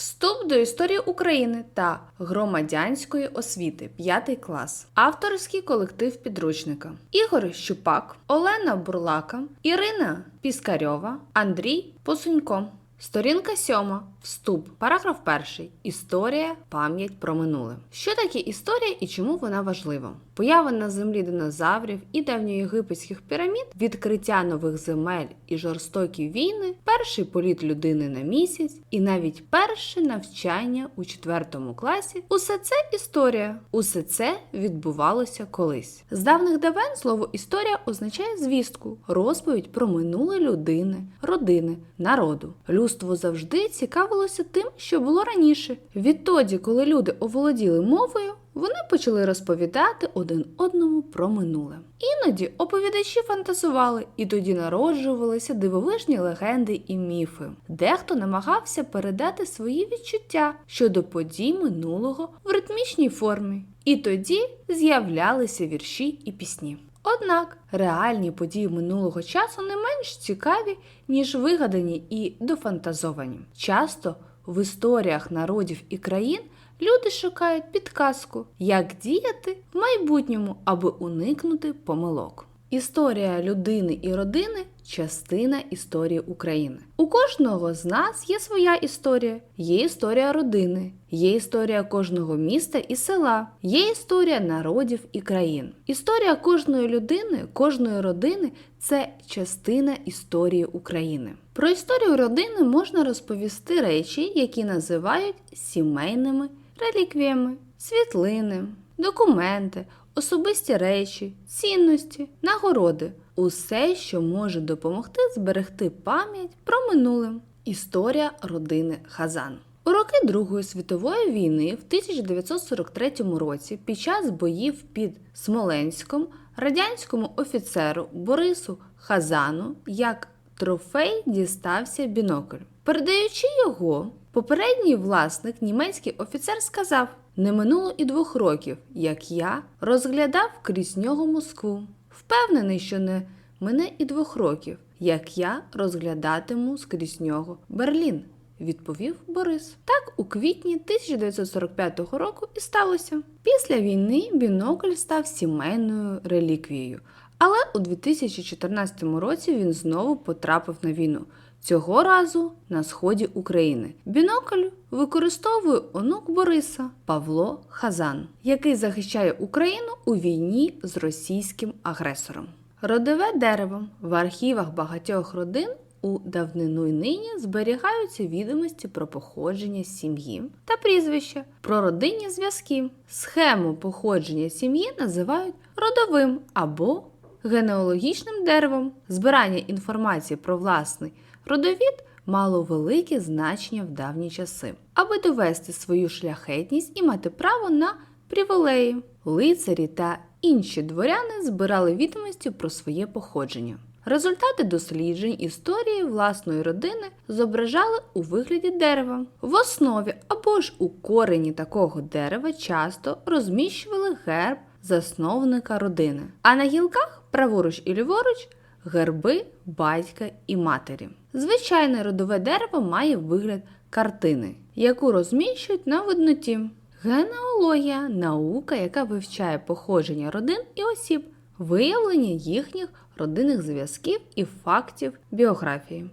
Вступ до історії України та громадянської освіти 5 клас. Авторський колектив підручника. Ігор Щупак, Олена Бурлака, Ірина Піскарьова, Андрій Посунько. Сторінка 7. Вступ. Параграф 1. Історія. Пам'ять про минуле. Що таке історія і чому вона важлива? Поява на землі динозаврів і давньоєгипетських пірамід, відкриття нових земель і жорстокі війни, перший політ людини на місяць і навіть перше навчання у 4 класі усе це історія. Усе це відбувалося колись. З давних давен слово історія означає звістку, розповідь про минуле людини, родини, народу. Людство завжди цікавилося тим, що було раніше. Відтоді, коли люди оволоділи мовою, вони почали розповідати один одному про минуле. Іноді оповідачі фантазували, і тоді народжувалися дивовижні легенди і міфи. Дехто намагався передати свої відчуття щодо подій минулого в ритмічній формі. І тоді з'являлися вірші і пісні. Однак реальні події минулого часу не менш цікаві, ніж вигадані і дофантазовані. Часто в історіях народів і країн люди шукають підказку, як діяти в майбутньому, аби уникнути помилок. Історія людини і родини частина історії України. У кожного з нас є своя історія, є історія родини, є історія кожного міста і села, є історія народів і країн. Історія кожної людини, кожної родини це частина історії України. Про історію родини можна розповісти речі, які називають сімейними реліквіями, світлини, документи, особисті речі, цінності, нагороди усе, що може допомогти зберегти пам'ять про минуле. Історія родини Хазан. У роки Другої світової війни в 1943 році під час боїв під Смоленськом радянському офіцеру Борису Хазану як трофей дістався бінокль. Передаючи його, попередній власник, німецький офіцер, сказав: не минуло і двох років, як я розглядав крізь нього Москву. Впевнений, що не мине і двох років, як я розглядатиму скрізь нього Берлін. Відповів Борис. Так у квітні 1945 року і сталося. Після війни бінокль став сімейною реліквією, але у 2014 році він знову потрапив на війну. Цього разу на сході України. Бінокль використовує онук Бориса Павло Хазан, який захищає Україну у війні з російським агресором. Родове дерево в архівах багатьох родин у давнину й нині зберігаються відомості про походження сім'ї та прізвища, про родинні зв'язки. Схему походження сім'ї називають родовим або генеалогічним деревом. Збирання інформації про власний родовід мало велике значення в давні часи, аби довести свою шляхетність і мати право на привілеї. Лицарі та інші дворяни збирали відомості про своє походження. Результати досліджень історії власної родини зображали у вигляді дерева. В основі або ж у корені такого дерева часто розміщували герб засновника родини, а на гілках праворуч і ліворуч герби батька і матері. Звичайне родове дерево має вигляд картини, яку розміщують на видноті. Генеалогія наука, яка вивчає походження родин і осіб, виявлення їхніх родинних зв'язків і фактів біографії.